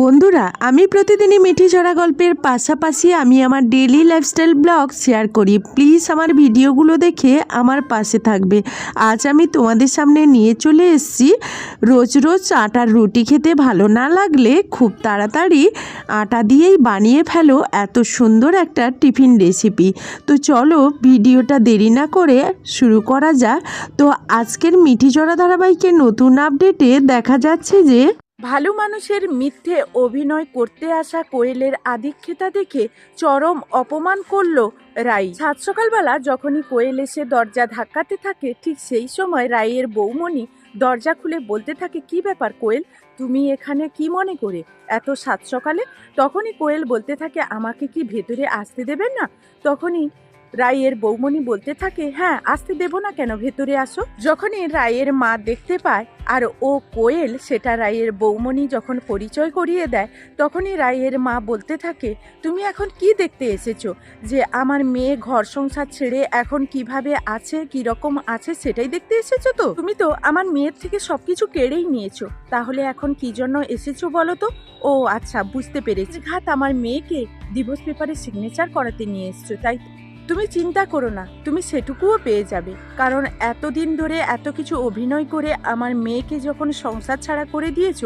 বন্ধুরা, আমি প্রতিদিনই মিঠি চড়া গল্পের পাশাপাশি আমি আমার ডেলি লাইফস্টাইল ব্লগ শেয়ার করি। প্লিজ আমার ভিডিওগুলো দেখে আমার পাশে থাকবে। আজ আমি তোমাদের সামনে নিয়ে চলে এসেছি। রোজ রোজ আটার রুটি খেতে ভালো না লাগলে খুব তাড়াতাড়ি আটা দিয়েই বানিয়ে ফেলো এত সুন্দর একটা টিফিন রেসিপি তো চলো ভিডিওটা দেরি না করে শুরু করা যাক। তো আজকের মিঠি চড়া ধারাবাহিকের নতুন আপডেটে দেখা যাচ্ছে যে ভালো মানুষের মিথ্যে অভিনয় করতে আসা কোয়েলের আধিক্ষেতা দেখে চরম অপমান করল রাই। সাত সকালবেলা যখনই কোয়েল এসে দরজা ধাক্কাতে থাকে, ঠিক সেই সময় রাইয়ের বৌমণি দরজা খুলে বলতে থাকে, কি ব্যাপার কোয়েল? তুমি এখানে কি মনে করে? এত সাত সকালে? তখনই কোয়েল বলতে থাকে, আমাকে কি ভেতরে আসতে দেবেন না? তখনই রাইয়ের বৌমণি বলতে থাকে হ্যাঁ আসতে দেবো না কেন? ভেতরে আসো। যখনই রায়ের মা দেখতে পায় আর ও কোয়েল, সেটা রায়ের বৌমণি যখন পরিচয় করিয়ে দেয়, তখনই রায়ের মা বলতে থাকে, তুমি এখন কি দেখতে এসেছ? যে আমার মেয়ে ঘর সংসার ছেড়ে এখন কীভাবে আছে কি রকম আছে, সেটাই দেখতে এসেছ তো? তুমি তো আমার মেয়ের থেকে সবকিছু কেড়েই নিয়েছো। তাহলে এখন কি জন্য এসেছ বলো তো? ও আচ্ছা বুঝতে পেরেছি। ঘাত আমার মেয়েকে ডিভোর্স পেপারে সিগনেচার করাতে নিয়ে এসছো, তাই? তুমি চিন্তা করো না, তুমি সেটুকুও পেয়ে যাবে। কারণ এতদিন ধরে এত কিছু অভিনয় করে আমার মেয়েকে যখন সংসার ছাড়া করে দিয়েছ,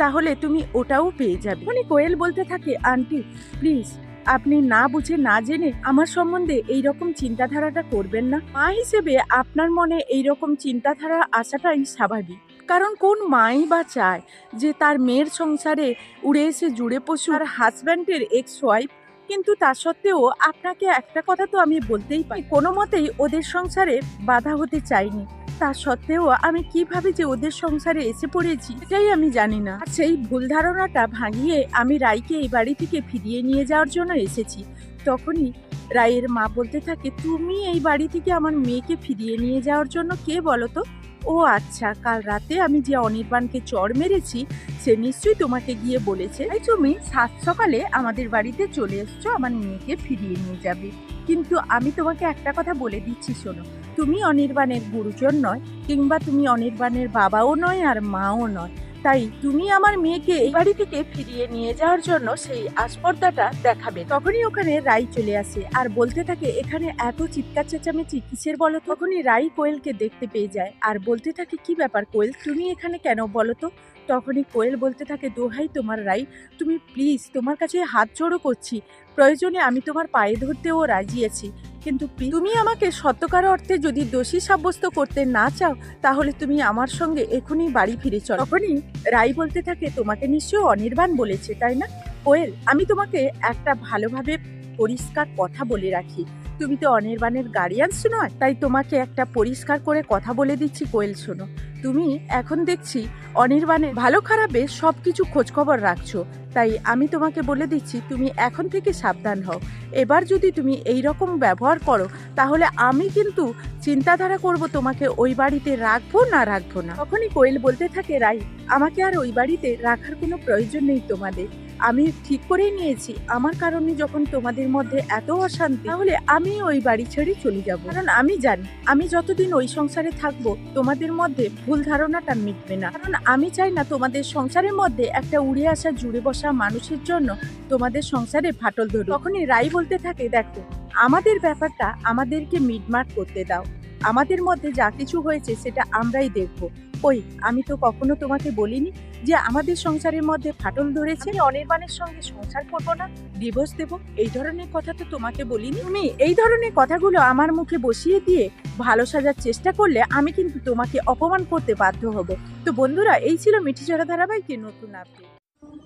তাহলে তুমি ওটাও পেয়ে যাবে। মানে কোয়েল বলতে থাকে, আন্টি প্লিজ আপনি না বুঝে না জেনে আমার সম্বন্ধে এই রকম চিন্তাধারাটা করবেন না? মা হিসেবে আপনার মনে এই রকম চিন্তাধারা আসাটাই স্বাভাবিক। কারণ কোন মাই বা চায় যে তার মেয়ের সংসারে উড়ে এসে জুড়ে পশু আর হাজব্যান্ডের এক্স ওয়াইফ কিন্তু তা সত্ত্বেও আপনাকে একটা কথা তো আমি বলতেই পারি। কোনো মতেই ওদের সংসারে বাধা হতে চাইনি। তা সত্ত্বেও আমি কীভাবে যে ওদের সংসারে এসে পড়েছি সেটাই আমি জানি না। সেই ভুল ধারণাটা ভাঙিয়ে আমি রাইকে এই বাড়ি থেকে ফিরিয়ে নিয়ে যাওয়ার জন্য এসেছি। তখনই রায়ের মা বলতে থাকে, তুমি এই বাড়ি থেকে আমার মেয়েকে ফিরিয়ে নিয়ে যাওয়ার জন্য কে বলো তো? ও আচ্ছা কাল রাতে আমি যে অনির্বাণকে চড় মেরেছি, সে নিশ্চয়ই তোমাকে গিয়ে বলেছে। তাই তুমি সাত সকালে আমাদের বাড়িতে চলে এসছো, আমার মেয়েকে ফিরিয়ে নিয়ে যাবে। কিন্তু আমি তোমাকে একটা কথা বলে দিচ্ছি, শোনো। তুমি অনির্বাণের গুরুজন নয়, কিংবা তুমি অনির্বাণের বাবাও নয় আর মাও নয়। তাই তুমি আমার মেয়েকে এই বাড়ি থেকে ফিরিয়ে নিয়ে যাওয়ার জন্য সেই আস্পর্দাটা দেখাবে। তখনই ওখানে রাই চলে আসে আর বলতে থাকে, এখানে এত চিৎকার চেঁচামেচি কিসের বলো তখনই রাই কোয়েলকে দেখতে পেয়ে যায় আর বলতে থাকে, কি ব্যাপার কোয়েল, তুমি এখানে কেন বলো তো? তখনই কোয়েল বলতে থাকে, দোহাই তোমার রাই, তুমি প্লিজ তোমার কাছে হাত জোড়ো করছি। প্রয়োজনে আমি তোমার পায়ে ধরতেও রাজি আছি। কিন্তু তুমি আমাকে সত্যকার অর্থে যদি দোষী সাব্যস্ত করতে না চাও, তাহলে তুমি আমার সঙ্গে এখনই বাড়ি ফিরে চলো। তখনই রাই বলতে থাকে, তোমাকে নিশ্চয়ই অনির্বাণ বলেছে, তাই না? কোয়েল, আমি তোমাকে একটা ভালোভাবে পরিষ্কার কথা বলে রাখি। তুমি তো অনির্বাণের গার্ডিয়ান্স নয়, তাই তোমাকে একটা পরিষ্কার করে কথা বলে দিচ্ছি, কোয়েল, শোনো। তুমি এখন দেখছি অনির্বাণের ভালো খারাপে সব কিছু খোঁজখবর রাখছো। তাই আমি তোমাকে বলে দিচ্ছি, তুমি এখন থেকে সাবধান হও। এবার যদি তুমি এই রকম ব্যবহার করো, তাহলে আমি কিন্তু চিন্তাধারা করব তোমাকে ওই বাড়িতে রাখব না রাখব না। তখনই কোয়েল বলতে থাকে, রাই, আমাকে আর ওই বাড়িতে রাখার কোনো প্রয়োজন নেই তোমাদের। আমি ঠিক করেই নিয়েছি। আমার কারণে যখন তোমাদের মধ্যে এত অশান্তি, তাহলে আমি ওই বাড়ি ছেড়ে চলে যাব। কারণ আমি জানি, আমি যতদিন ওই সংসারে থাকব, তোমাদের মধ্যে ভুল ধারণাটা মিটবে না। কারণ আমি চাই না তোমাদের সংসারের মধ্যে একটা উড়ে আসা, জুড়ে বসা মানুষের জন্য তোমাদের সংসারে ফাটল ধরুক। তখনই রাই বলতে থাকে, দেখো, আমাদের ব্যাপারটা আমাদেরকে মিটমাট করতে দাও। আমাদের মধ্যে যা কিছু হয়েছে, সেটা আমরাই দেখব। ওই আমি তো কখনো তোমাকে বলিনি যে আমাদের সংসারের মধ্যে ফাটল ধরেছে। অনির্বাণের সঙ্গে সংসার করব না ডিভোর্স দেব এই ধরনের কথা তো তোমাকে বলিনি। তুমি এই ধরনের কথাগুলো আমার মুখে বসিয়ে দিয়ে ভালো সাজার চেষ্টা করলে আমি কিন্তু তোমাকে অপমান করতে বাধ্য হব। তো বন্ধুরা এই ছিল মিঠি চড়া ধারাবাহিকের নতুন আপডেট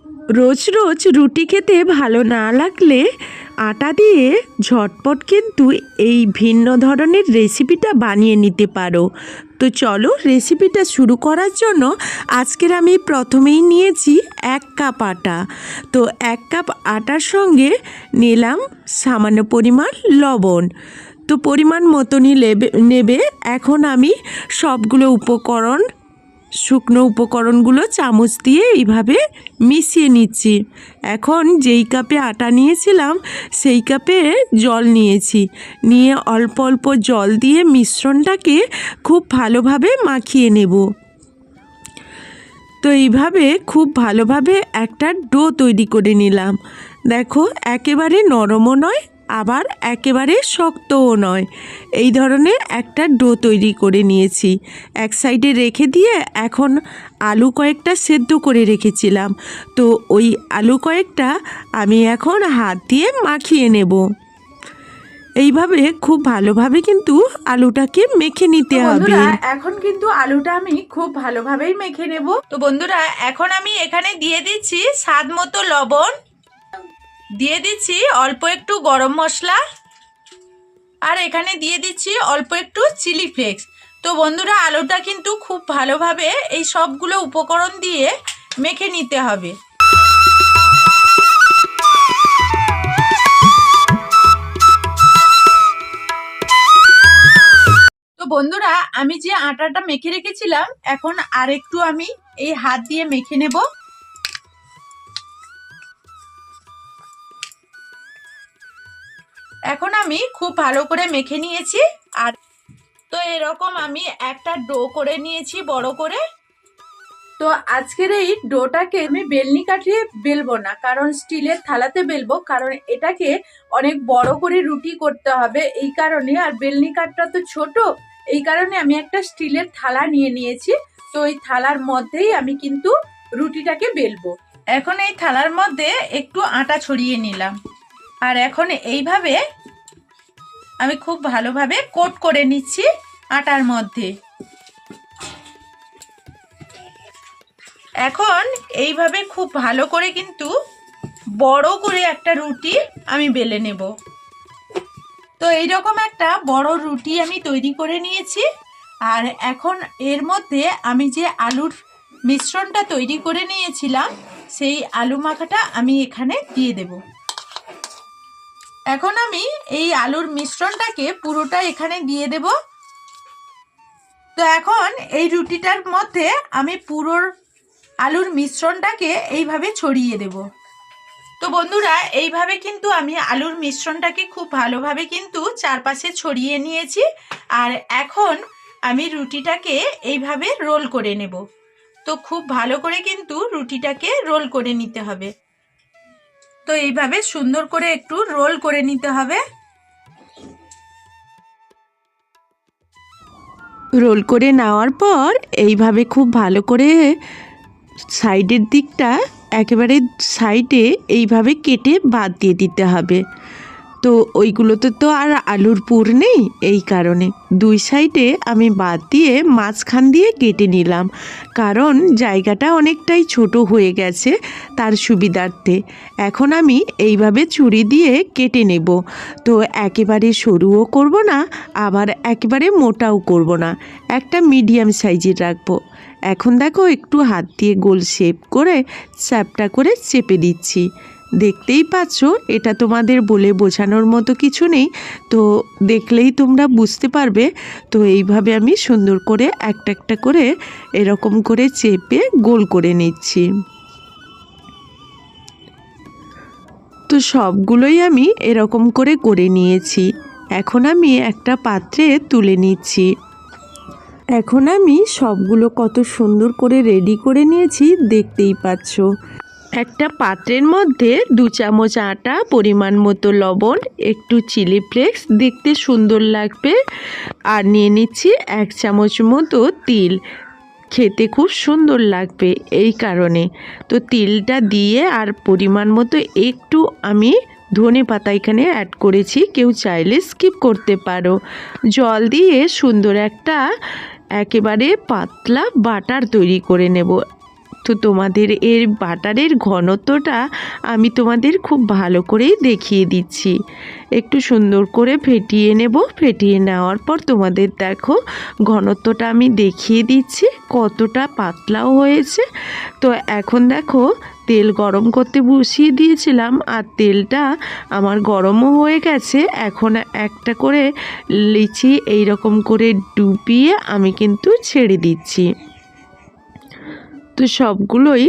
রোজ রোজ রুটি খেতে ভালো না লাগলে আটা দিয়ে ঝটপট কিন্তু এই ভিন্ন ধরনের রেসিপিটা বানিয়ে নিতে পারো। তো চলো রেসিপিটা শুরু করার জন্য আজকের আমি প্রথমেই নিয়েছি এক কাপ আটা। তো এক কাপ আটার সঙ্গে নিলাম সামান্য পরিমাণ লবণ। তো পরিমাণ মতনই নেবে। এখন আমি সবগুলো উপকরণ শুকনো উপকরণগুলো চামচ দিয়ে এইভাবে মিশিয়ে নিচ্ছি। এখন যেই কাপে আটা নিয়েছিলাম, সেই কাপে জল নিয়েছি। নিয়ে অল্প অল্প জল দিয়ে মিশ্রণটাকে খুব ভালোভাবে মাখিয়ে নেব। তো এইভাবে খুব ভালোভাবে একটা ডো তৈরি করে নিলাম। দেখো, একেবারে নরমও নয় আবার একেবারে শক্তও নয়। এই ধরনের একটা ডো তৈরি করে নিয়েছি। এক সাইডে রেখে দিয়ে এখন আলু কয়েকটা সেদ্ধ করে রেখেছিলাম। তো ওই আলু কয়েকটা আমি এখন হাত দিয়ে মাখিয়ে নেব। এইভাবে খুব ভালোভাবে কিন্তু আলুটাকে মেখে নিতে হবে। এখন কিন্তু আলুটা আমি খুব ভালোভাবেই মেখে নেব। তো বন্ধুরা এখন আমি এখানে দিয়ে দিচ্ছি স্বাদ মতো লবণ। দিয়ে দিচ্ছি অল্প একটু গরম মশলা। আর এখানে দিয়ে দিচ্ছি অল্প একটু চিলি ফ্লেক্স। তো বন্ধুরা, আলুটা কিন্তু খুব ভালোভাবে এই সবগুলো উপকরণ দিয়ে মেখে নিতে হবে। তো বন্ধুরা, আমি যে আটাটা মেখে রেখেছিলাম, এখন আর একটু আমি এই হাত দিয়ে মেখে নেব। এখন আমি খুব ভালো করে মেখে নিয়েছি আর তো এরকম আমি একটা ডো করে নিয়েছি বড় করে। তো আজকের এই ডোটাকে আমি বেলনি কাঠিয়ে বেলবো না, কারণ স্টিলের থালাতে বেলবো, কারণ এটাকে অনেক বড় করে রুটি করতে হবে এই কারণে, আর বেলনি কাঠটা তো ছোট, এই কারণে আমি একটা স্টিলের থালা নিয়ে নিয়েছি, তো এই থালার মধ্যেই আমি কিন্তু রুটিটাকে বেলবো। এখন এই থালার মধ্যে একটু আটা ছড়িয়ে নিলাম। আর এখন এইভাবে আমি খুব ভালোভাবে কোট করে নিচ্ছি আটার মধ্যে। এখন এইভাবে খুব ভালো করে কিন্তু বড় করে একটা রুটি আমি বেলে নেব। তো এইরকম একটা বড় রুটি আমি তৈরি করে নিয়েছি। আর এখন এর মধ্যে আমি যে আলুর মিশ্রণটা তৈরি করে নিয়েছিলাম, সেই আলু মাখাটা আমি এখানে দিয়ে দেব। এখন আমি এই আলুর মিশ্রণটাকে পুরোটা এখানে দিয়ে দেব। তো এখন এই রুটিটার মধ্যে আমি পুরোর আলুর মিশ্রণটাকে এইভাবে ছড়িয়ে দেব। তো বন্ধুরা, এইভাবে কিন্তু আমি আলুর মিশ্রণটাকে খুব ভালোভাবে কিন্তু চারপাশে ছড়িয়ে নিয়েছি আর এখন আমি রুটিটাকে এইভাবে রোল করে নেব। তো খুব ভালো করে কিন্তু রুটিটাকে রোল করে নিতে হবে। তো এইভাবে সুন্দর করে একটু রোল করে নিতে হবে। রোল করে নেওয়ার পর এইভাবে খুব ভালো করে সাইডের দিকটা একেবারে সাইডে এইভাবে কেটে বাদ দিয়ে দিতে হবে। তো ওইগুলোতে তো আর আলুর পুর নেই এই কারণে। দুই সাইডে আমি বাদ দিয়ে মাঝখান দিয়ে কেটে নিলাম, কারণ জায়গাটা অনেকটাই ছোট হয়ে গেছে তার সুবিধার্থে। এখন আমি এইভাবে ছুরি দিয়ে কেটে নেব। তো একেবারে সরুও করব না, আবার একেবারে মোটাও করব না। একটা মিডিয়াম সাইজের রাখব। এখন দেখো একটু হাত দিয়ে গোল শেপ করে চ্যাপটা করে চেপে দিচ্ছি। দেখতেই পাচ্ছ, এটা তোমাদের বলে বোঝানোর মতো কিছু নেই। তো দেখলেই তোমরা বুঝতে পারবে। তো এইভাবে আমি সুন্দর করে একটা একটা করে এরকম করে চেপে গোল করে নিচ্ছি। তো সবগুলোই আমি এরকম করে করে নিয়েছি। এখন আমি একটা পাত্রে তুলে নিচ্ছি। এখন আমি সবগুলো কত সুন্দর করে রেডি করে নিয়েছি, দেখতেই পাচ্ছ। একটা পাত্রের মধ্যে দু চামচ আটা, পরিমাণ মতো লবণ, একটু চিলি ফ্লেক্স, দেখতে সুন্দর লাগবে। আর নিয়ে নিচ্ছি এক চামচ মতো তিল। খেতে খুব সুন্দর লাগবে এই কারণে। তো তিলটা দিয়ে আর পরিমাণ মতো একটু আমি ধনে পাতা এখানে অ্যাড করেছি। কেউ চাইলে স্কিপ করতে পারো। জল দিয়ে সুন্দর একটা একেবারে পাতলা বাটার তৈরি করে নেব। তো তোমাদের এর বাটারের ঘনত্বটা আমি তোমাদের খুব ভালো করেই দেখিয়ে দিচ্ছি। একটু সুন্দর করে ফেটিয়ে নেব। ফেটিয়ে নেওয়ার পর তোমাদের দেখো ঘনত্বটা আমি দেখিয়ে দিচ্ছি, কতটা পাতলাও হয়েছে। তো এখন দেখো তেল গরম করতে বসিয়ে দিয়েছিলাম আর তেলটা আমার গরমও হয়ে গেছে। এখন একটা করে লিচি এই রকম করে ডুবিয়ে আমি কিন্তু ছেড়ে দিচ্ছি। তো সবগুলোই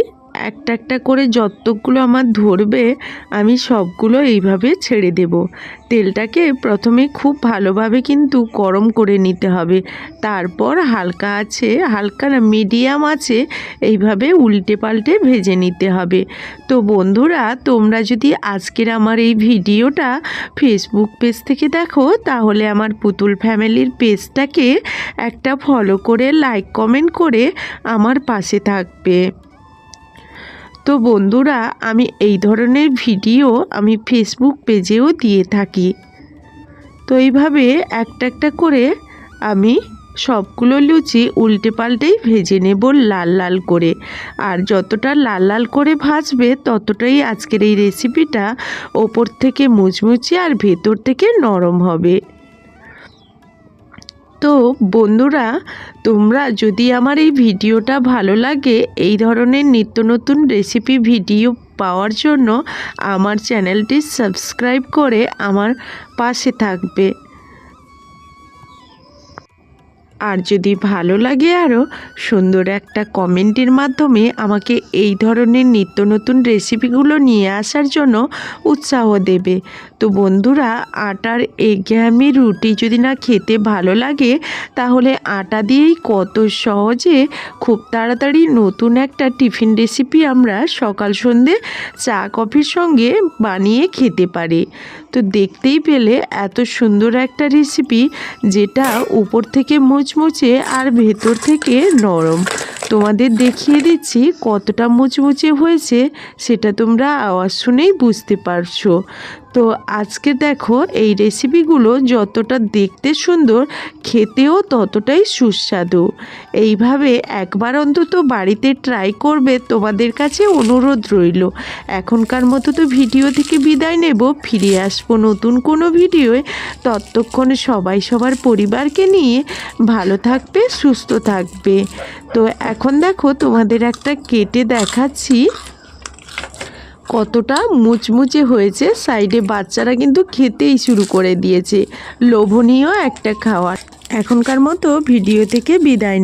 একটা একটা করে যতগুলো আমার ধরবে, আমি সবগুলো এইভাবে ছেড়ে দেব। তেলটাকে প্রথমে খুব ভালোভাবে কিন্তু গরম করে নিতে হবে। তারপর হালকা আছে, হালকা না মিডিয়াম আছে, এইভাবে উল্টে পাল্টে ভেজে নিতে হবে। তো বন্ধুরা, তোমরা যদি আজকের আমার এই ভিডিওটা ফেসবুক পেজ থেকে দেখো, তাহলে আমার পুতুল ফ্যামিলির পেজটাকে একটা ফলো করে লাইক কমেন্ট করে আমার পাশে থাকবে। তো বন্ধুরা, আমি এই ধরনের ভিডিও আমি ফেসবুক পেজেও দিয়ে থাকি। তো এইভাবে একটা একটা করে আমি সবগুলো লুচি উল্টে পাল্টেই ভেজে নেব লাল লাল করে। আর যতটা লাল লাল করে ভাজবে, ততটাই আজকের এই রেসিপিটা ওপর থেকে মুচমুচে আর ভেতর থেকে নরম হবে। তো বন্ধুরা, তোমরা যদি আমার এই ভিডিওটা ভালো লাগে, এই ধরনের নিত্য নতুন রেসিপি ভিডিও পাওয়ার জন্য আমার চ্যানেলটি সাবস্ক্রাইব করে আমার পাশে থাকবে। আর যদি ভালো লাগে আরও সুন্দর একটা কমেন্টের মাধ্যমে আমাকে এই ধরনের নিত্য নতুন রেসিপিগুলো নিয়ে আসার জন্য উৎসাহ দেবে। তো বন্ধুরা, আটার এগেয়ামি রুটি যদি না খেতে ভালো লাগে, তাহলে আটা দিয়েই কত সহজে খুব তাড়াতাড়ি নতুন একটা টিফিন রেসিপি আমরা সকাল সন্ধে চা, কফির সঙ্গে বানিয়ে খেতে পারি। তো দেখতেই পেলে এত সুন্দর একটা রেসিপি যেটা উপর থেকে মুচমুচে আর ভেতর থেকে নরম। তোমাদের দেখিয়ে দিচ্ছি কতটা মুচমুচে হয়েছে, সেটা তোমরা আওয়াজ শুনেই বুঝতে পারছ। তো আজকে দেখো এই রেসিপিগুলো যতটা দেখতে সুন্দর, খেতেও ততটাই সুস্বাদু। এইভাবে একবার অন্তত বাড়িতে ট্রাই করবে তোমাদের কাছে অনুরোধ রইল। এখনকার মতো তো ভিডিও থেকে বিদায় নেব, ফিরে আসব নতুন কোনো ভিডিওয়ে। ততক্ষণে সবাই সবার পরিবারকে নিয়ে ভালো থাকবে, সুস্থ থাকবে। তো এখন দেখো তোমাদের একটা কেটে দেখাচ্ছি। কতটা মুচমুচে হয়েছে, সাইডে বাচ্চারা কিন্তু খেতেই শুরু করে দিয়েছে। লোভনীয় একটা খাওয়ার। এখনকার মতো ভিডিও থেকে বিদায়